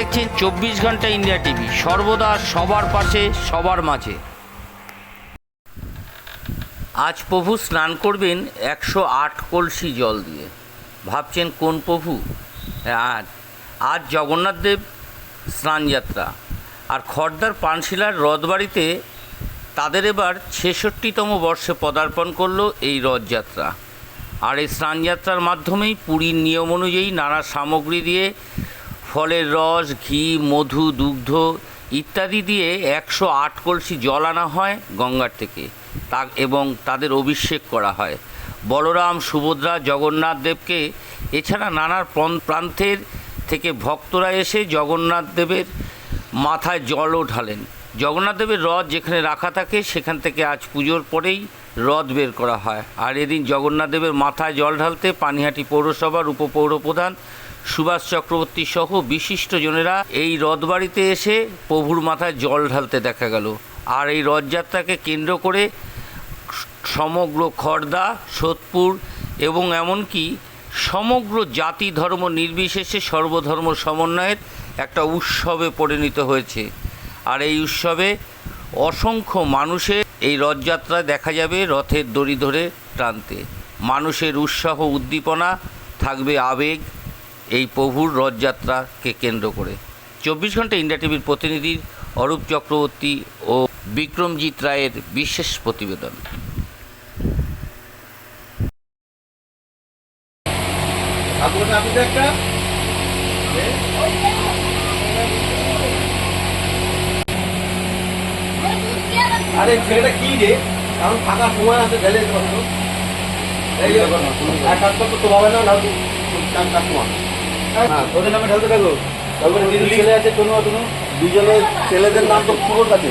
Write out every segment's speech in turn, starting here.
দেখছেন চব্বিশ ঘণ্টা ইন্ডিয়া টিভি। সর্বদা সবার পাশে, সবার মাঝে। আজ প্রভু স্নান করবেন একশো আট কলসি জল দিয়ে। ভাবছেন কোন প্রভু? আজ আজ জগন্নাথ দেব স্নানযাত্রা আর খর্দার পানশিলার রথবাড়িতে তাদের এবার ছেষট্টিতম বর্ষে পদার্পণ করল এই রথযাত্রা। আর এই স্নানযাত্রার মাধ্যমেই পুরীর নিয়ম অনুযায়ী নানা সামগ্রী দিয়ে ফলের রস, ঘি, মধু, দুগ্ধ ইত্যাদি দিয়ে একশো আট কলসি জল আনা হয় গঙ্গার থেকে। তা এবং তাদের অভিষেক করা হয়। বলরাম, সুভদ্রা, জগন্নাথ দেবকে এছাড়া নানা প্রান- প্রান্তের থেকে ভক্তরা এসে জগন্নাথ দেবের মাথায় জলও ঢালেন। জগন্নাথ দেবের রথ যেখানে রাখা থাকে, সেখান থেকে আজ পুজোর পরেই রথ বের করা হয়। আর এদিন জগন্নাথ দেবের মাথায় জল ঢালতে পানিহাটি পৌরসভার উপপৌরপ্রধান সুভাষ চক্রবর্তী সহ বিশিষ্টজনেরা এই রথবাড়িতে এসে প্রভুর মাথায় জল ঢালতে দেখা গেল। আর এই রথযাত্রাকে কেন্দ্র করে সমগ্র খড়দা সোদপুর এবং এমনকি সমগ্র জাতি ধর্ম নির্বিশেষে সর্বধর্ম সমন্বয়ের একটা উৎসবে পরিণত হয়েছে। আর এই উৎসবে অসংখ্য মানুষের এই রথযাত্রায় দেখা যাবে রথের দড়ি ধরে টানতে। মানুষের উৎসাহ, উদ্দীপনা, থাকবে আবেগ এই প্রভুর রথযাত্রাকে কেন্দ্র করে। চব্বিশ ঘণ্টা ইন্ডিয়া টিভির প্রতিনিধি অরূপ চক্রবর্তী ও বিক্রমজিৎ রায়ের বিশেষ প্রতিবেদন। আরে ছেলেটা কি রে? কারণ সময় আছে এক হবে না হ্যাঁ তোদের নামে ঢালতে থাকো। তারপরে দিদি ছেলে আছে দুজনের ছেলেদের নাম তো পুরোর কাছে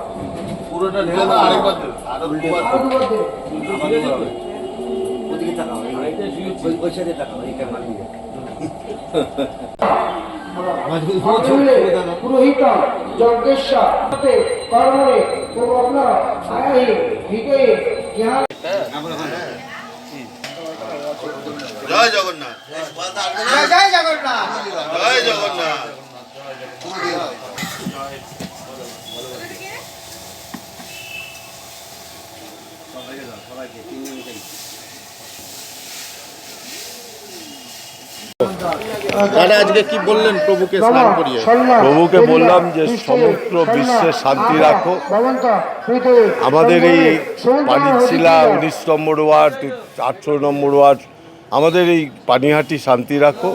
পুরোটা ঢেলে দাও। আরেকবার দে। আরও দুবার আরও দে। ওদিকে তাকাও ওই ওই সাইডে তাকাও এই ক্যামেরা দিয়ে। পুরোহিত যজ্ঞেশ্বর কর্মরে প্রবর্ণ আয়াহি হৃদয়ে ইহা জয় জগন্নাথ। জয় জগন্নাথ। জয় জগন্নাথ। দাদা আজকে কি বললেন প্রভুকে স্নান করিয়ে? প্রভুকে বললাম যে সমগ্র বিশ্বে শান্তি রাখো। আমাদের এই পানিশিলা উনিশ নম্বর ওয়ার্ড আঠেরো নম্বর ওয়ার্ড আমাদের এই পানিহাটি শান্তি রাখো।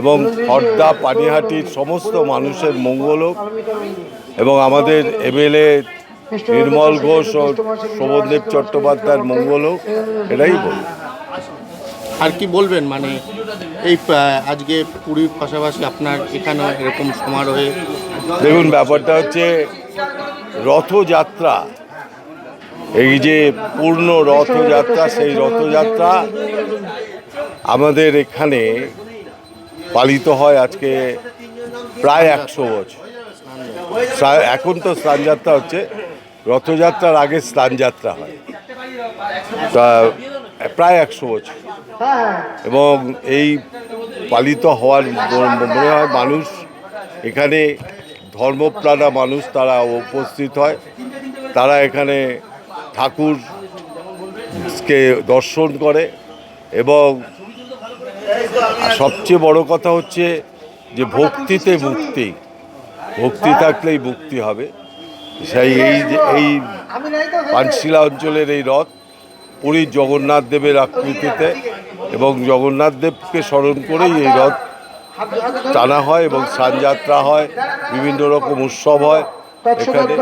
এবং খর্দা পানিহাটির সমস্ত মানুষের মঙ্গল হোক। এবং আমাদের এমএলএ নির্মল ঘোষ ও শোভনদেব চট্টোপাধ্যায়ের মঙ্গল হোক এটাই বল আর কি বলবেন মানে এই আজকে পুরীর পাশাপাশি আপনার এখানে এরকম সমারোহে দেখুন, ব্যাপারটা হচ্ছে রথযাত্রা, এই যে পূর্ণ রথযাত্রা, সেই রথযাত্রা আমাদের এখানে পালিত হয় আজকে প্রায় একশো বছর। এখন তো স্নানযাত্রা হচ্ছে, রথযাত্রার আগে স্নানযাত্রা হয়। তা, প্রায় একশো বছর। এবং এই পালিত হওয়ার মনে হয় মানুষ এখানে ধর্মপ্রাণা মানুষ তারা উপস্থিত হয়। তারা এখানে ঠাকুরকে দর্শন করে এবং সবচেয়ে বড় কথা হচ্ছে যে ভক্তিতে মুক্তি। ভক্তি থাকলেই মুক্তি হবে। সেই এই এই পানশিলা অঞ্চলের এই রথ পুরীর জগন্নাথ দেবের আকৃতিতে এবং জগন্নাথ দেবকে স্মরণ করেই এই রথ টানা হয় এবং স্নানযাত্রা হয় বিভিন্ন রকম উৎসব হয় এখানে।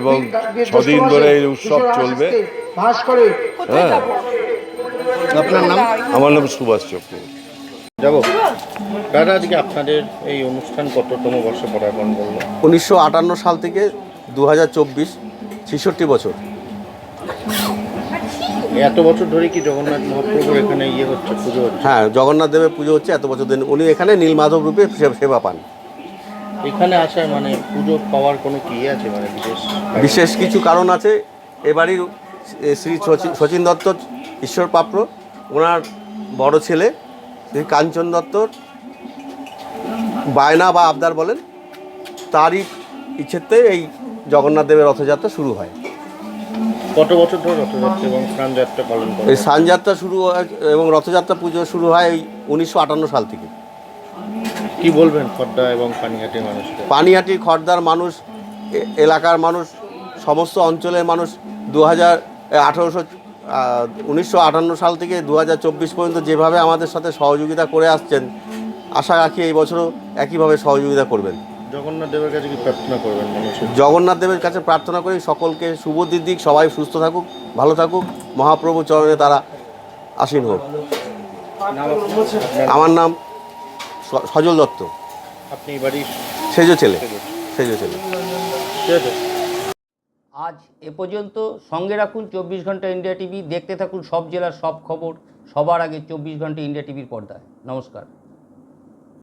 এবং ছদিন ধরে এই উৎসব চলবে। হ্যাঁ। আপনার নাম? আমার নাম সুভাষ চক্র। যাব। দাদা আজকে আপনাদের এই অনুষ্ঠান কততম বর্ষে পদার্পণ করল? উনিশশো আটান্ন সাল থেকে দু হাজার চব্বিশ ছেষট্টি বছর। এত বছর ধরে কি জগন্নাথ মহাপ্রভুর এখানে ইয়ে হচ্ছে পুজো হচ্ছে? হ্যাঁ জগন্নাথ দেবের পুজো হচ্ছে এত বছর দিন উনি এখানে নীলমাধব রূপে সে- সেবা পান। এখানে আসার মানে পুজো পাওয়ার কোনো কি আছে মানে বিশেষ? বিশেষ কিছু কারণ আছে। এবারই শ্রী শচীন- শচীন দত্ত ঈশ্বর পাপ্র ওনার বড় ছেলে শ্রী কাঞ্চন দত্তর বায়না বা আবদার বলেন তারই ইচ্ছেতে এই জগন্নাথ দেবের রথযাত্রা শুরু হয়। কত বছর ধরে রথযাত্রা এবং স্নানযাত্রা পালন করে এই স্নানযাত্রা শুরু হয় এবং রথযাত্রা পুজো শুরু হয় এই উনিশশো আটান্ন সাল থেকে। কি বলবেন খদ্দা এবং পানিহাটির মানুষকে? পানিহাটি খর্দার মানুষ এলাকার মানুষ সমস্ত অঞ্চলের মানুষ দু হাজার আঠারোশো উনিশশো আটান্ন সাল থেকে দু হাজার চব্বিশ পর্যন্ত যেভাবে আমাদের সাথে সহযোগিতা করে আসছেন আশা রাখি এই বছরও একইভাবে সহযোগিতা করবেন। জগন্নাথ দেবের কাছে কি প্রার্থনা করবেন মানুষের জগন্নাথ দেবের কাছে প্রার্থনা করি সকলকে শুভদির দিক সবাই সুস্থ থাকুক ভালো থাকুক মহাপ্রভু চরণে তারা আসীন হোক। আমার নাম স- সজল দত্ত। আপনি বাড়ির সেজ ছেলে সেজ ছেলে। আজ এ পর্যন্ত সঙ্গে রাখুন চব্বিশ ঘণ্টা ইন্ডিয়া টিভি দেখতে থাকুন সব জেলার সব খবর সবার আগে চব্বিশ ঘণ্টা ইন্ডিয়া টিভির পর্দায়। নমস্কার।